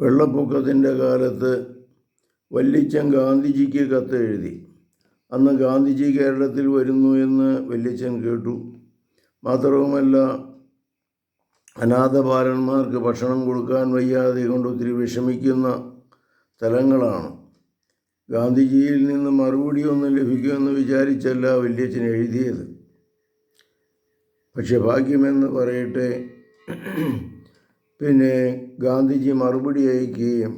വെള്ളപ്പൊക്കത്തിന്റെ കാലത്ത് വല്യച്ഛൻ ഗാന്ധിജിക്ക് കത്തെഴുതി. അന്ന് ഗാന്ധിജി കേരളത്തിൽ വരുന്നു എന്ന് വല്യച്ഛൻ കേട്ടു. മാത്രവുമല്ല അനാഥ ബാലന്മാർക്ക് ഭക്ഷണം കൊടുക്കാൻ വയ്യാതെ കൊണ്ട് ഒത്തിരി വിഷമിക്കുന്ന സ്ഥലങ്ങളാണ്. ഗാന്ധിജിയിൽ നിന്ന് മറുപടി ഒന്നും ലഭിക്കുമെന്ന് വിചാരിച്ചല്ല വല്യച്ഛൻ എഴുതിയത്. പക്ഷെ ഭാഗ്യമെന്ന് പറയട്ടെ പിന്നെ ഗാന്ധിജി മറുപടി അയക്കുകയും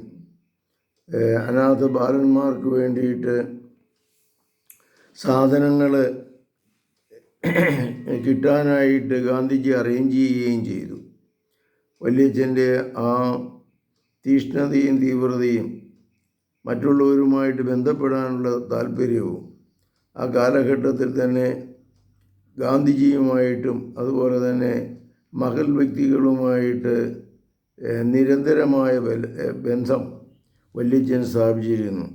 അനാഥ ബാലന്മാർക്ക് വേണ്ടിയിട്ട് സാധനങ്ങൾ കിട്ടാനായിട്ട് ഗാന്ധിജി അറേഞ്ച് ചെയ്യുകയും ചെയ്തു. വല്യച്ഛന്റെ ആ തീഷ്ണതയും തീവ്രതയും മറ്റുള്ളവരുമായിട്ട് ബന്ധപ്പെടാനുള്ള താല്പര്യവും ആ കാലഘട്ടത്തിൽ തന്നെ ഗാന്ധിജിയുമായിട്ടും അതുപോലെ തന്നെ മഹൽ വ്യക്തികളുമായിട്ട് നിരന്തരമായ ബന്ധം വല്യച്ഛൻ സ്ഥാപിച്ചിരുന്നു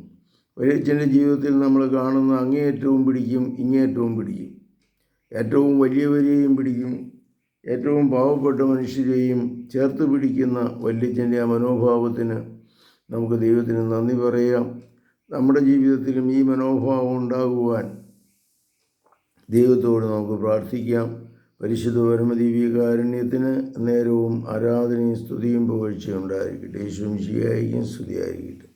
വല്യച്ഛന്റെ ജീവിതത്തിൽ നമ്മൾ കാണുന്ന അങ്ങേയറ്റവും പിടിക്കും ഇങ്ങേയറ്റവും പിടിക്കും. ഏറ്റവും വലിയവരെയും പിടിക്കും ഏറ്റവും പാവപ്പെട്ട മനുഷ്യരെയും ചേർത്ത് പിടിക്കുന്ന വല്യച്ഛന്റെ ആ മനോഭാവത്തിന് നമുക്ക് ദൈവത്തിന് നന്ദി പറയാം. നമ്മുടെ ജീവിതത്തിലും ഈ മനോഭാവം ഉണ്ടാകുവാൻ ദൈവത്തോട് നമുക്ക് പ്രാർത്ഥിക്കാം. പരിശുദ്ധ പരമദീവികാരുണ്യത്തിന് നേരവും ആരാധനയും സ്തുതിയും പുകഴ്ചയും ഉണ്ടായിരിക്കട്ടെ. യേശുവും ശിയായിരിക്കും സ്തുതിയായിരിക്കട്ടെ.